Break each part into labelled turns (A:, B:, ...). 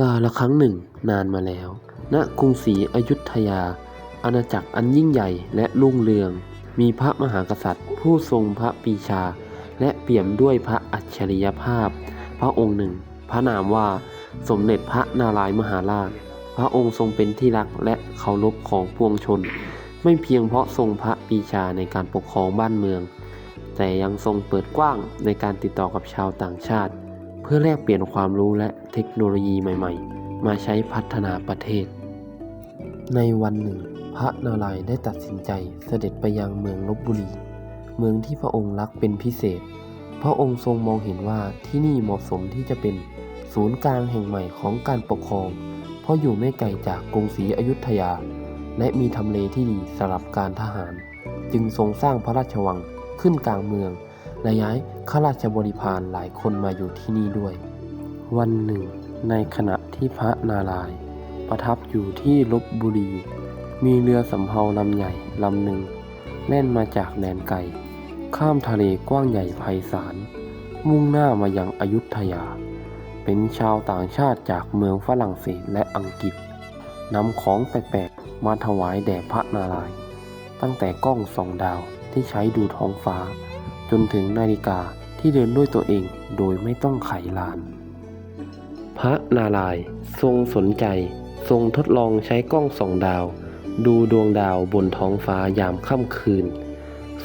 A: กาละครั้งหนึ่งนานมาแล้ว ณ กรุงศรีอยุธยา อาณาจักรอันยิ่งใหญ่และรุ่งเรือง มีพระมหากษัตริย์ ผู้ทรงพระปีชา และเปี่ยมด้วยพระอัจฉริยภาพ พระองค์หนึ่ง พระนามว่าสมเด็จพระนารายมหาราช พระองค์ทรงเป็นที่รักและเคารพของปวงชน ไม่เพียงเพราะทรงพระปีชาในการปกครองบ้านเมือง แต่ยังทรงเปิดกว้างในการติดต่อกับชาวต่างชาติ พื่อแลกเปลี่ยนความรู้และเทคโนโลยีใหม่ ๆ มาใช้พัฒนาประเทศ ในวันหนึ่ง พระนารายณ์ได้ตัดสินใจเสด็จไปยังเมืองลบบุรี เมืองที่พระองค์รักเป็นพิเศษ พระองค์ทรงมองเห็นว่าที่นี่เหมาะสมที่จะเป็นศูนย์กลางแห่งใหม่ของการปกครอง เพราะอยู่ไม่ไกลจากกรุงศรีอยุธยา และมีทำเลที่ดีสำหรับการทหาร จึงทรงสร้างพระราชวังขึ้นกลางเมือง และย้ายข้าราชบริพารหลายคนมาอยู่ที่นี่ด้วย วันหนึ่ง ในขณะที่พระนารายณ์ประทับอยู่ที่ลบบุรี มีเรือสำเภาลำใหญ่ลำหนึ่งแล่นมาจากแดนไกลข้ามทะเลกว้างใหญ่ไพศาล มุ่งหน้ามายังอยุธยา เป็นชาวต่างชาติจากเมืองฝรั่งเศสและอังกฤษนำของแปลกๆมาถวายแด่พระนารายณ์ตั้งแต่กล้องสองดาวที่ใช้ดูท้องฟ้า จนถึงนาฬิกาที่เดินด้วยตัวเองโดยไม่ต้องไขลาน พระนารายณ์ทรงสนใจ ทรงทดลองใช้กล้องส่องดาว ดูดวงดาวบนท้องฟ้ายามค่ำคืน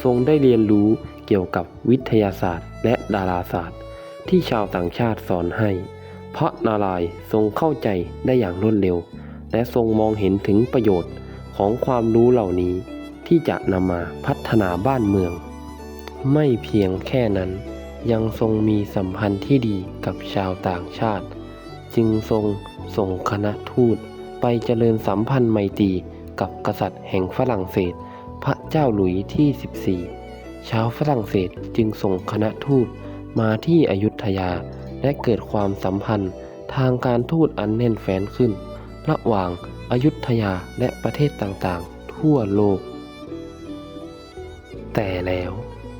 A: ทรงได้เรียนรู้เกี่ยวกับวิทยาศาสตร์ และดาราศาสตร์ ที่ชาวต่างชาติสอนให้ พระนารายณ์ทรงเข้าใจได้อย่างรวดเร็ว และทรงมองเห็นถึงประโยชน์ของความรู้เหล่านี้ ที่จะนำมาพัฒนาบ้านเมือง ไม่เพียงแค่นั้น ยังทรงมีสัมพันธ์ที่ดีกับชาวต่างชาติ จึงทรงส่งคณะทูตไปเจริญสัมพันธ์ไมตรีกับกษัตริย์แห่งฝรั่งเศส พระเจ้าหลุยที่ 14 ชาวฝรั่งเศสจึงส่งคณะทูตมาที่อยุธยา และเกิดความสัมพันธ์ทางการทูตอันแน่นแฟ้นขึ้น ระหว่างอยุธยาและประเทศต่างๆ ทั่วโลก แต่แล้ว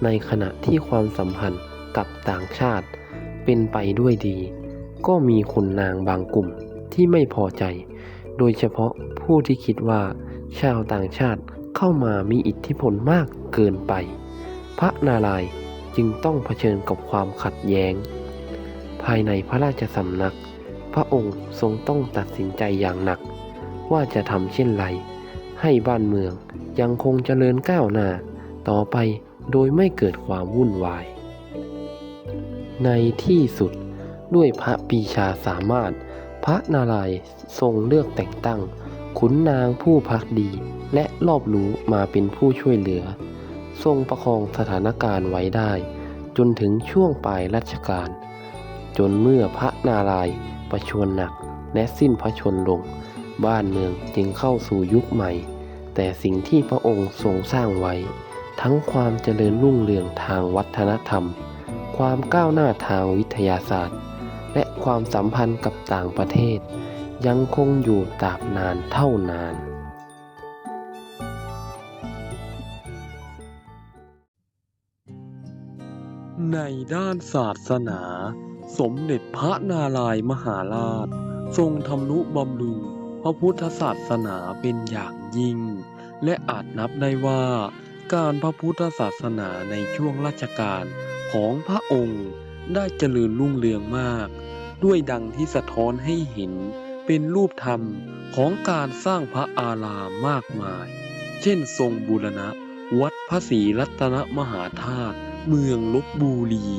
A: ในขณะที่ความสัมพันธ์กับต่างชาติเป็นไปด้วยดี ก็มีคนนางบางกลุ่มที่ไม่พอใจ โดยเฉพาะผู้ที่คิดว่า ชาวต่างชาติเข้ามามีอิทธิพลมากเกินไป พระนารายจึงต้องเผชิญกับความขัดแย้ง ภายในพระราชสำนัก พระองค์ทรงต้องตัดสินใจอย่างหนัก ว่าจะทำเช่นไร ให้บ้านเมืองยังคงเจริญก้าวหน้า ต่อไป โดยไม่เกิดความวุ่นวาย ในที่สุดด้วยพระปีชาสามารถ พระนารายณ์ทรงเลือกแต่งตั้ง ขุนนางผู้พักดีและรอบรู้มาเป็นผู้ช่วยเหลือ ทรงประคองสถานการณ์ไว้ได้ จนถึงช่วงปลายรัชกาลจนเมื่อพระนารายณ์ประชวรหนักและสิ้นพระชนลง บ้านเมืองจึงเข้าสู่ยุคใหม่ แต่สิ่งที่พระองค์ทรงสร้างไว้ ทั้งความเจริญรุ่งเรืองทางวัฒนธรรม ความก้าวหน้าทางวิทยาศาสตร์ และความสัมพันธ์กับต่างประเทศ ยังคงอยู่ตราบนานเท่านาน
B: ในด้านศาสนา สมเด็จพระนารายณ์มหาราช ทรงทำนุบำรุงพระพุทธศาสนาเป็นอย่างยิ่ง และอาจนับได้ว่า การพระพุทธศาสนาในช่วงรัชกาลของพระองค์ได้เจริญรุ่งเรืองมาก ด้วยดังที่สะท้อนให้เห็นเป็นรูปธรรมของการสร้างพระอารามมากมาย เช่นทรงบูรณะ วัดพระศรีรัตนมหาธาตุเมืองลบบุรี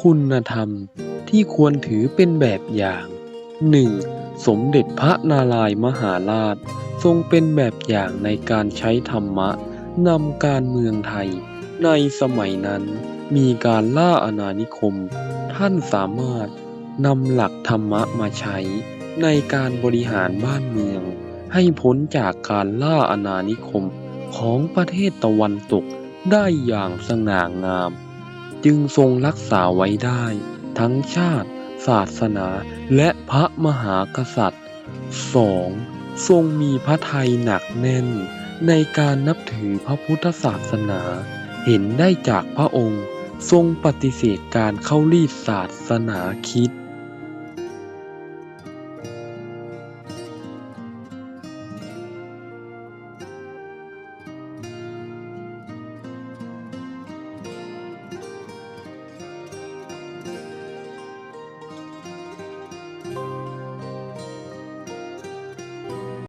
B: คุณธรรมที่ควรถือเป็นแบบอย่าง 1. สมเด็จพระนารายมหาราช ทรงเป็นแบบอย่างในการใช้ธรรมะ นำการเมืองไทย ในสมัยนั้นมีการล่าอาณานิคม ท่านสามารถนำหลักธรรมะมาใช้ในการบริหารบ้านเมือง ให้พ้นจากการล่าอาณานิคมของประเทศตะวันตกได้อย่างสง่างาม จึงทรงรักษาไว้ได้ ทั้งชาติศาสนาและพระมหากษัตริย์ 2. ทรงมีพระทัยหนักแน่น ในการนับถือพระพุทธศาสนา เห็นได้จากพระองค์ทรงปฏิเสธการเข้ารีดศาสนาคิด